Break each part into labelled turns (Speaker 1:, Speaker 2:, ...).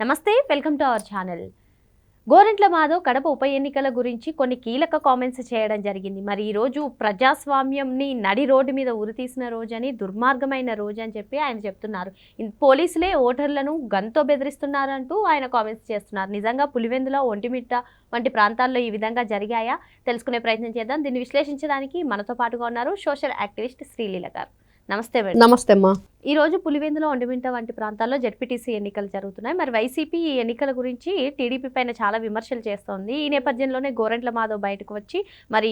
Speaker 1: నమస్తే welcome to our channel. Gorantla Madhav Kadapa ఉప ఎన్నికల గురించి కొన్ని కీలక కామెంట్స్ చేయడం జరిగింది. మరి ఈ రోజు ప్రజాస్వామ్యంని నడి రోడ్డు మీద ఉరితీసిన రోజని దుర్మార్గమైన రోజు అని చెప్పి ఆయన చెప్తున్నారు. పోలీసులే ఓటర్లను గన్తో బెదిరిస్తున్నారంటూ ఆయన కామెంట్స్ చేస్తున్నారు. నిజంగా పులివెందుల ఒంటిమిట్ట వంటి ప్రాంతాల్లో ఈ విధంగా జరిగాయా? తెలుసుకునే ప్రయత్నం చేద్దాం. దీన్ని విశ్లేషించడానికి మనతో పాటుగా ఉన్నారు సోషల్ యాక్టివిస్ట్ శ్రీలీల గారు. నమస్తే మేడం.
Speaker 2: నమస్తే అమ్మా.
Speaker 1: ఈ రోజు పులివెందులో ఒంటిమింట వంటి ప్రాంతాల్లో జెడ్పీటీసీ ఎన్నికలు జరుగుతున్నాయి. మరి వైసీపీ ఈ ఎన్నికల గురించి టీడీపీ పైన చాలా విమర్శలు చేస్తోంది. ఈ నేపథ్యంలోనే గోరెంట్ల మాధవ్ బయటకు వచ్చి మరి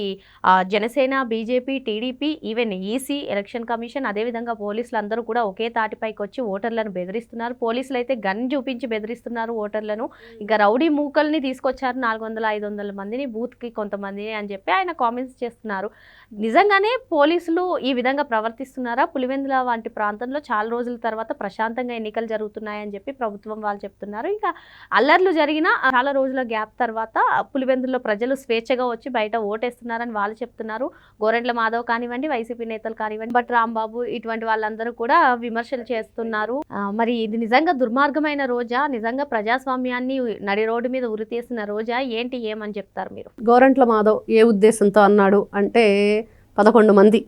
Speaker 1: Janasena BJP TDP even EC election commission అదేవిధంగా పోలీసులు అందరూ కూడా ఒకే తాటిపైకి వచ్చి ఓటర్లను బెదిరిస్తున్నారు. పోలీసులు అయితే గన్ చూపించి బెదిరిస్తున్నారు ఓటర్లను. ఇంకా రౌడీ మూకల్ని తీసుకొచ్చారు నాలుగు వందల ఐదు వందల మందిని బూత్కి కొంతమందిని అని చెప్పి ఆయన కామెంట్స్ చేస్తున్నారు. నిజంగానే పోలీసులు ఈ విధంగా ప్రవర్తిస్తున్నారా? పులివెందుల వంటి ప్రాంతంలో చాలా రోజుల తర్వాత ప్రశాంతంగా ఎన్నికలు జరుగుతున్నాయని చెప్పి ప్రభుత్వం వాళ్ళు చెప్తున్నారు. ఇంకా అల్లర్లు జరిగిన చాలా రోజుల గ్యాప్ తర్వాత పులివెందుల్లో ప్రజలు స్వేచ్ఛగా వచ్చి బయట ఓటేస్తున్నారని వాళ్ళు చెప్తున్నారు. గోరెంట్ల మాధవ్ కానివ్వండి వైసీపీ నేతలు కానివ్వండి బట్ రాంబాబు ఇటువంటి వాళ్ళందరూ కూడా విమర్శలు చేస్తున్నారు. మరి ఇది నిజంగా దుర్మార్గమైన రోజా? నిజంగా ప్రజాస్వామ్యాన్ని నడి రోడ్డు మీద ఉరితీసిన రోజా? ఏంటి ఏమని చెప్తారు మీరు?
Speaker 2: గోరంట్ల మాధవ్ ఏ ఉద్దేశంతో అన్నాడు అంటే పదకొండు మంది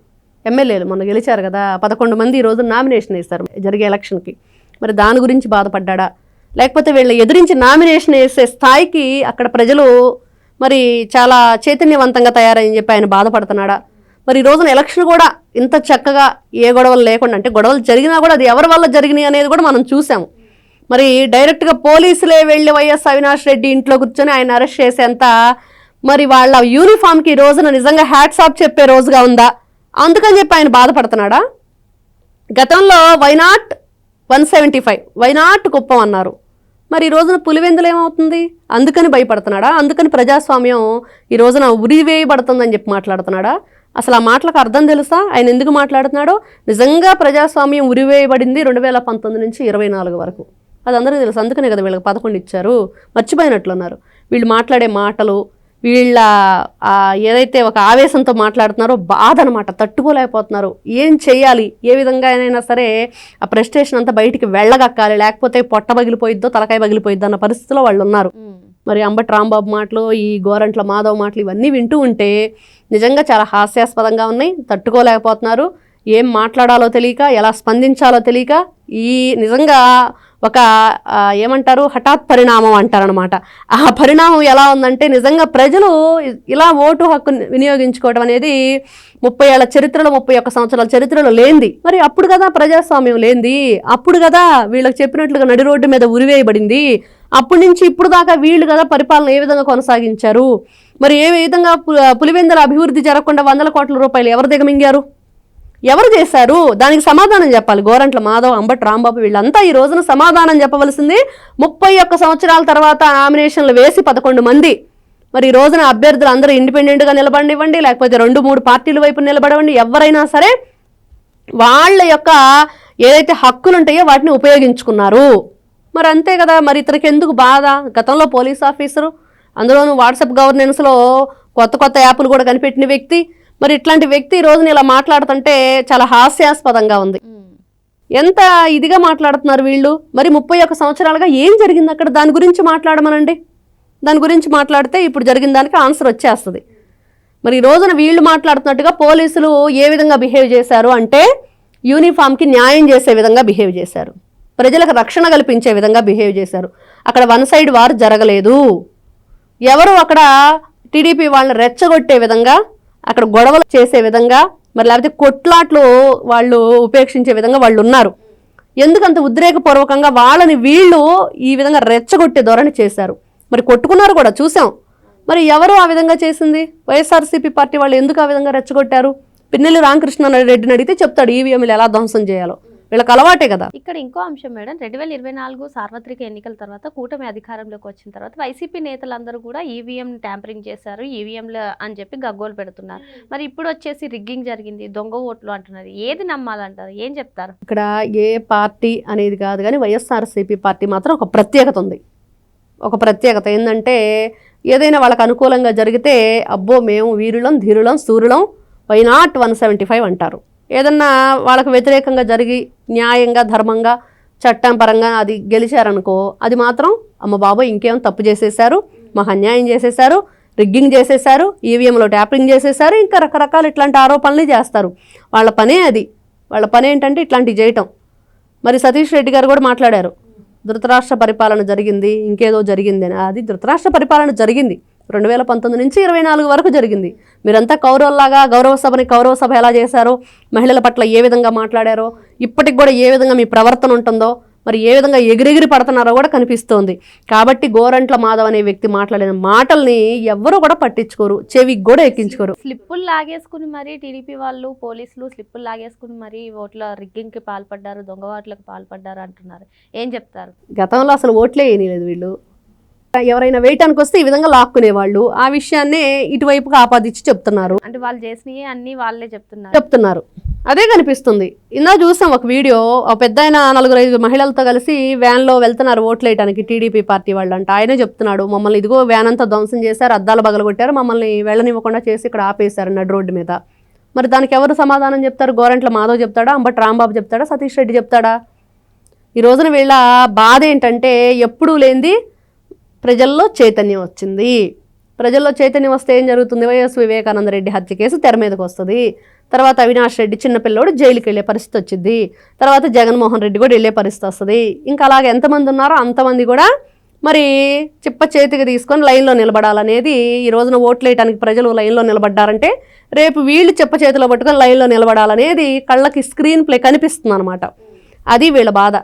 Speaker 2: ఎమ్మెల్యేలు మొన్న గెలిచారు కదా పదకొండు మంది ఈరోజు నామినేషన్ వేస్తారు జరిగే ఎలక్షన్కి. మరి దాని గురించి బాధపడ్డా లేకపోతే వీళ్ళని ఎదిరించి నామినేషన్ వేసే స్థాయికి అక్కడ ప్రజలు మరి చాలా చైతన్యవంతంగా తయారని చెప్పి ఆయన బాధపడుతున్నాడా? మరి ఈ రోజున ఎలక్షన్ కూడా ఇంత చక్కగా ఏ గొడవలు లేకుండా అంటే గొడవలు జరిగినా కూడా అది ఎవరి వల్ల జరిగినాయి అనేది కూడా మనం చూసాము మరి డైరెక్ట్గా పోలీసులే వెళ్ళి వైఎస్ అవినాష్ రెడ్డి ఇంట్లో కూర్చొని ఆయన అరెస్ట్ చేసేంత మరి వాళ్ళ యూనిఫామ్కి ఈ రోజున నిజంగా హ్యాట్స్ ఆఫ్ చెప్పే రోజుగా ఉందా? అందుకని చెప్పి ఆయన బాధపడుతున్నాడా? గతంలో why not one seventy five why not Kuppam అన్నారు. మరి ఈ రోజున పులివెందులు ఏమవుతుంది? అందుకని భయపడుతున్నాడా? అందుకని ప్రజాస్వామ్యం ఈ రోజున ఉరివేయబడుతుందని చెప్పి మాట్లాడుతున్నాడా? అసలు ఆ మాటలకు అర్థం తెలుసా? ఆయన ఎందుకు మాట్లాడుతున్నాడో? నిజంగా ప్రజాస్వామ్యం ఉరివేయబడింది రెండు వేల పంతొమ్మిది నుంచి ఇరవై నాలుగు వరకు. అది అందరికీ తెలుసు. అందుకనే కదా వీళ్ళకి పదకొండు ఇచ్చారు. మర్చిపోయినట్లున్నారు. వీళ్ళు మాట్లాడే మాటలు వీళ్ళ ఏదైతే ఒక ఆవేశంతో మాట్లాడుతున్నారో బాధ అనమాట తట్టుకోలేకపోతున్నారు. ఏం చేయాలి ఏ విధంగా అయినా సరే ఆ ప్రెస్టేషన్ అంతా బయటికి వెళ్ళగక్కాలి. లేకపోతే పొట్ట పగిలిపోయిద్దో తలకాయ పగిలిపోయిద్దో అన్న పరిస్థితిలో వాళ్ళు ఉన్నారు మరి అంబటి రాంబాబు మాటలు ఈ గోరంట్ల మాధవ్ మాటలు ఇవన్నీ వింటూ ఉంటే నిజంగా చాలా హాస్యాస్పదంగా ఉన్నాయి. తట్టుకోలేకపోతున్నారు. ఏం మాట్లాడాలో తెలియక ఎలా స్పందించాలో తెలియక ఈ నిజంగా ఒక ఏమంటారు? హఠాత్ పరిణామం అంటారనమాట ఆ పరిణామం ఎలా ఉందంటే నిజంగా ప్రజలు ఇలా ఓటు హక్కు వినియోగించుకోవడం అనేది ముప్పై ఏళ్ళ చరిత్రలో ముప్పై ఒక్క సంవత్సరాల చరిత్రలో లేనిది. మరి అప్పుడు కదా ప్రజాస్వామ్యం లేనిది. అప్పుడు కదా వీళ్ళకి చెప్పినట్లుగా నడి రోడ్డు మీద ఉరివేయబడింది. అప్పటి నుంచి ఇప్పుడు దాకా వీళ్ళు కదా పరిపాలన ఏ విధంగా కొనసాగించారు? మరి ఏ విధంగా పులివెందుల అభివృద్ధి జరగకుండా వందల కోట్ల రూపాయలు ఎవరు దిగమింగారు? ఎవరు చేశారు? దానికి సమాధానం చెప్పాలి. గోరంట్ల మాధవ్ అంబట్ రాంబాబు వీళ్ళంతా ఈ రోజున సమాధానం చెప్పవలసింది ముప్పై ఒక్క సంవత్సరాల తర్వాత నామినేషన్లు వేసి పదకొండు మంది. మరి ఈ రోజున అభ్యర్థులు అందరూ ఇండిపెండెంట్గా నిలబడివ్వండి లేకపోతే రెండు మూడు పార్టీల వైపు నిలబడవండి. ఎవరైనా సరే వాళ్ళ యొక్క ఏదైతే హక్కులు ఉంటాయో వాటిని ఉపయోగించుకున్నారు. మరి అంతే కదా మరి ఇతనికి ఎందుకు బాధ? గతంలో పోలీస్ ఆఫీసరు అందులోనూ వాట్సాప్ గవర్నెన్స్లో కొత్త కొత్త యాప్లు కూడా కనిపెట్టిన వ్యక్తి. మరి ఇట్లాంటి వ్యక్తి ఈ రోజున ఇలా మాట్లాడుతుంటే చాలా హాస్యాస్పదంగా ఉంది. ఎంత ఇదిగా మాట్లాడుతున్నారు వీళ్ళు? మరి ముప్పై ఒక్క సంవత్సరాలుగా ఏం జరిగింది అక్కడ? దాని గురించి మాట్లాడమనండి. దాని గురించి మాట్లాడితే ఇప్పుడు జరిగిన దానికి ఆన్సర్ వచ్చేస్తుంది. మరి ఈ రోజున వీళ్ళు మాట్లాడుతున్నట్టుగా పోలీసులు ఏ విధంగా బిహేవ్ చేశారు అంటే యూనిఫామ్కి న్యాయం చేసే విధంగా బిహేవ్ చేశారు. ప్రజలకు రక్షణ కల్పించే విధంగా బిహేవ్ చేశారు. అక్కడ వన్ సైడ్ వార్ జరగలేదు. ఎవరు అక్కడ టీడీపీ వాళ్ళని రెచ్చగొట్టే విధంగా అక్కడ గొడవలు చేసే విధంగా మరి లేకపోతే కొట్లాట్లు వాళ్ళు ఉపేక్షించే విధంగా వాళ్ళు ఉన్నారు. ఎందుకంత ఉద్రేకపూర్వకంగా వాళ్ళని వీళ్ళు ఈ విధంగా రెచ్చగొట్టే ధోరణి చేశారు. మరి కొట్టుకున్నారు కూడా చూసాం. మరి ఎవరు ఆ విధంగా చేసింది? వైఎస్ఆర్సీపీ పార్టీ వాళ్ళు ఎందుకు ఆ విధంగా రెచ్చగొట్టారు? పిన్నెల్లి రామకృష్ణ రెడ్డిని అడిగితే చెప్తాడు ఈవీఎంలు ఎలా ధ్వంసం చేయాలో. వీళ్ళకి అలవాటే కదా.
Speaker 1: ఇక్కడ ఇంకో అంశం మేడం రెండు వేల ఇరవై నాలుగు సార్వత్రిక ఎన్నికల తర్వాత కూటమి అధికారంలోకి వచ్చిన తర్వాత వైసీపీ నేతలందరూ కూడా ఈవీఎం ట్యాంపరింగ్ చేశారు ఈవీఎంలు అని చెప్పి గగ్గోలు పెడుతున్నారు. మరి ఇప్పుడు వచ్చేసి రిగ్గింగ్ జరిగింది దొంగ ఓట్లు అంటున్నారు ఏది నమ్మాలంటారు ఏం చెప్తారు?
Speaker 2: ఇక్కడ ఏ పార్టీ అనేది కాదు కానీ వైఎస్ఆర్సీపీ పార్టీ మాత్రం ఒక ప్రత్యేకత ఉంది. ఒక ప్రత్యేకత ఏంటంటే ఏదైనా వాళ్ళకి అనుకూలంగా జరిగితే అబ్బో మేము వీరులం ధీరులం సూర్యులం why not one seventy five అంటారు. ఏదన్నా వాళ్ళకు వ్యతిరేకంగా జరిగి న్యాయంగా ధర్మంగా చట్టం పరంగా అది గెలిచారనుకో అది మాత్రం అమ్మ బాబోయ్ ఇంకేం తప్పు చేసేసారు మాకు అన్యాయం చేసేసారు రిగ్గింగ్ చేసేసారు ఈవీఎంలో ట్యాపింగ్ చేసేసారు ఇంకా రకరకాల ఇట్లాంటి ఆరోపణలు చేస్తారు. వాళ్ళ పనే అది. వాళ్ళ పని ఏంటంటే ఇట్లాంటివి చేయటం. మరి సతీష్ రెడ్డి గారు కూడా మాట్లాడారు. ధృతరాష్ట్ర పరిపాలన జరిగింది ఇంకేదో జరిగింది అని. అది ధృతరాష్ట్ర పరిపాలన జరిగింది. రెండు వేల పంతొమ్మిది నుంచి ఇరవై నాలుగు వరకు జరిగింది. మీరంతా కౌరవుల్లాగా గౌరవ సభని కౌరవ సభ ఎలా చేశారో మహిళల పట్ల ఏ విధంగా మాట్లాడారో ఇప్పటికి కూడా ఏ విధంగా మీ ప్రవర్తన ఉంటుందో మరి ఏ విధంగా ఎగిరెగిరి పడుతున్నారో కూడా కనిపిస్తోంది. కాబట్టి గోరంట్ల మాధవ్ అనే వ్యక్తి మాట్లాడిన మాటల్ని ఎవ్వరూ కూడా పట్టించుకోరు చెవికి కూడా ఎక్కించుకోరు.
Speaker 1: స్లిప్పులు లాగేసుకుని మరి టీడీపీ వాళ్ళు పోలీసులు స్లిప్పులు లాగేసుకుని మరి ఓట్ల రిగ్గింగ్కి పాల్పడ్డారు దొంగ ఓట్లకు పాల్పడ్డారు అంటున్నారు. ఏం చెప్తారు?
Speaker 2: గతంలో అసలు ఓట్లే వేయలేదు వీళ్ళు. ఎవరైనా వేయటానికి వస్తే ఈ విధంగా లాక్కునేవాళ్ళు. ఆ విషయాన్నే ఇటువైపుగా ఆపాదించి చెప్తున్నారు.
Speaker 1: అంటే వాళ్ళు చేసినవి అన్ని వాళ్ళే చెప్తున్నారు.
Speaker 2: చెప్తున్నారు. అదే కనిపిస్తుంది. ఇందా చూసాం ఒక వీడియో ఒక పెద్ద ఆయన నలుగురు ఐదు మహిళలతో కలిసి వ్యాన్లో వెళ్తున్నారు ఓట్లు వేయడానికి టీడీపీ పార్టీ వాళ్ళు అంట ఆయనే చెప్తున్నాడు మమ్మల్ని ఇదిగో వ్యాన్ అంతా ధ్వంసం చేశారు అద్దాలు బగలగొట్టారు మమ్మల్ని వెళ్ళనివ్వకుండా చేసి ఇక్కడ ఆపేశారు నడు రోడ్డు మీద. మరి దానికి ఎవరు సమాధానం చెప్తారు? గోరంట్ల మాధవ్ చెప్తాడా? అంబటి రాంబాబు చెప్తాడా? సతీష్ రెడ్డి చెప్తాడా? ఈ రోజున వీళ్ళ బాధ ఏంటంటే ఎప్పుడూ లేనిది ప్రజల్లో చైతన్యం వచ్చింది. ప్రజల్లో చైతన్యం వస్తే ఏం జరుగుతుంది? వైఎస్ వివేకానంద రెడ్డి హత్య కేసు తెర మీదకి వస్తుంది. తర్వాత అవినాష్ రెడ్డి చిన్నపిల్లోడు జైలుకి వెళ్ళే పరిస్థితి వచ్చింది. తర్వాత జగన్మోహన్ రెడ్డి కూడా వెళ్ళే పరిస్థితి వస్తుంది. ఇంకా అలాగే ఎంతమంది ఉన్నారో అంతమంది కూడా మరి చిప్ప చేతికి తీసుకొని లైన్లో నిలబడాలనేది ఈ రోజున ఓట్లు వేయడానికి ప్రజలు లైన్లో నిలబడ్డారంటే రేపు వీళ్ళు చెప్ప చేతిలో పట్టుకొని లైన్లో నిలబడాలనేది కళ్ళకి స్క్రీన్ ప్లే కనిపిస్తుంది అనమాట అది వీళ్ళ బాధ.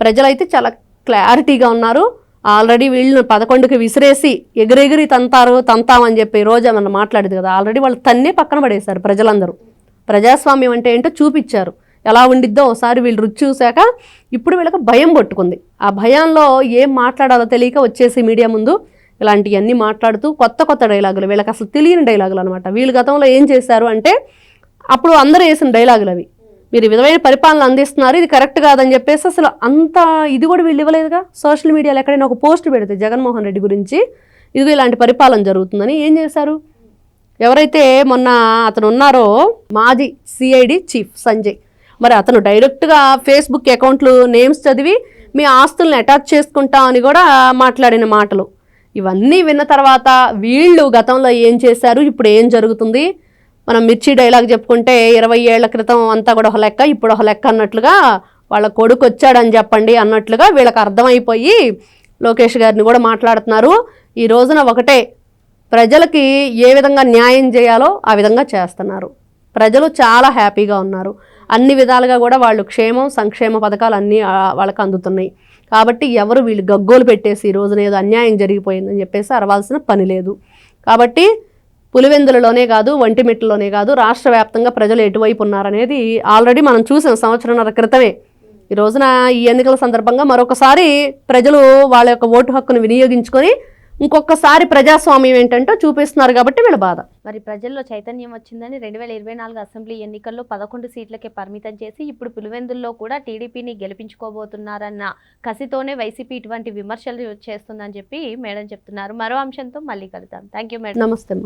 Speaker 2: ప్రజలైతే చాలా క్లారిటీగా ఉన్నారు. ఆల్రెడీ వీళ్ళని పదకొండుకి విసిరేసి ఎగిరెగిరి తంతారు తంతామని చెప్పి రోజా మన మాట్లాడేది కదా ఆల్రెడీ వాళ్ళు తన్నే పక్కన పడేశారు ప్రజలందరూ. ప్రజాస్వామ్యం అంటే ఏంటో చూపించారు. ఎలా ఉండిద్దో ఒకసారి వీళ్ళు రుచి చూశాక ఇప్పుడు వీళ్ళకి భయం పట్టుకుంది. ఆ భయంలో ఏం మాట్లాడాలో తెలియక వచ్చేసి మీడియా ముందు ఇలాంటివన్నీ మాట్లాడుతూ కొత్త కొత్త డైలాగులు వీళ్ళకి అసలు తెలియని డైలాగులు అనమాట వీళ్ళు గతంలో ఏం చేశారు అంటే అప్పుడు అందరూ వేసిన డైలాగులు అవి. మీరు ఈ విధమైన పరిపాలన అందిస్తున్నారు. ఇది కరెక్ట్ కాదని చెప్పేసి అసలు అంత ఇది కూడా వీళ్ళు ఇవ్వలేదుగా. సోషల్ మీడియాలో ఎక్కడైనా ఒక పోస్ట్ పెడితే జగన్మోహన్ రెడ్డి గురించి ఇది ఇలాంటి పరిపాలన జరుగుతుందని ఏం చేశారు? ఎవరైతే మొన్న అతను ఉన్నారో మాజీ సిఐడి చీఫ్ సంజయ్. మరి అతను డైరెక్ట్గా ఫేస్బుక్ అకౌంట్లు నేమ్స్ చదివి మీ ఆస్తుల్ని అటాచ్ చేసుకుంటాం అని కూడా మాట్లాడిన మాటలు. ఇవన్నీ విన్న తర్వాత వీళ్ళు గతంలో ఏం చేశారు? ఇప్పుడు ఏం జరుగుతుంది? మనం మిర్చి డైలాగ్ చెప్పుకుంటే ఇరవై ఏళ్ళ క్రితం అంతా కూడా ఒక లెక్క ఇప్పుడు ఒక లెక్క అన్నట్లుగా వాళ్ళ కొడుకు వచ్చాడని చెప్పండి అన్నట్లుగా వీళ్ళకి అర్థమైపోయి లోకేష్ గారిని కూడా మాట్లాడుతున్నారు. ఈ రోజున ఒకటే ప్రజలకి ఏ విధంగా న్యాయం చేయాలో ఆ విధంగా చేస్తున్నారు. ప్రజలు చాలా హ్యాపీగా ఉన్నారు. అన్ని విధాలుగా కూడా వాళ్ళు క్షేమం సంక్షేమ పథకాలు అన్నీ వాళ్ళకి అందుతున్నాయి. కాబట్టి ఎవరు వీళ్ళు గగ్గోలు పెట్టేసి ఈ రోజున ఏదో అన్యాయం జరిగిపోయిందని చెప్పేసి అరవాల్సిన పని లేదు. కాబట్టి పులివెందులలోనే కాదు ఒంటిమిట్టలోనే కాదు రాష్ట్ర వ్యాప్తంగా ప్రజలు ఎటువైపు ఉన్నారనేది ఆల్రెడీ మనం చూసాం సంవత్సరంన్నర క్రితమే. ఈ రోజున ఈ ఎన్నికల సందర్భంగా మరొకసారి ప్రజలు వాళ్ళ యొక్క ఓటు హక్కును వినియోగించుకొని ఇంకొకసారి ప్రజాస్వామ్యం ఏంటంటో చూపిస్తున్నారు కాబట్టి వీళ్ళ బాధ.
Speaker 1: మరి ప్రజల్లో చైతన్యం వచ్చిందని రెండు వేల ఇరవై నాలుగు అసెంబ్లీ ఎన్నికల్లో పదకొండు సీట్లకే పరిమితం చేసి ఇప్పుడు పులివెందుల్లో కూడా టీడీపీని గెలిపించుకోబోతున్నారన్న కసితోనే వైసీపీ ఇటువంటి విమర్శలు చేస్తుందని చెప్పి మేడం చెప్తున్నారు. మరో అంశంతో మళ్ళీ కలుద్దాం. థ్యాంక్ యూ మేడం
Speaker 2: నమస్తే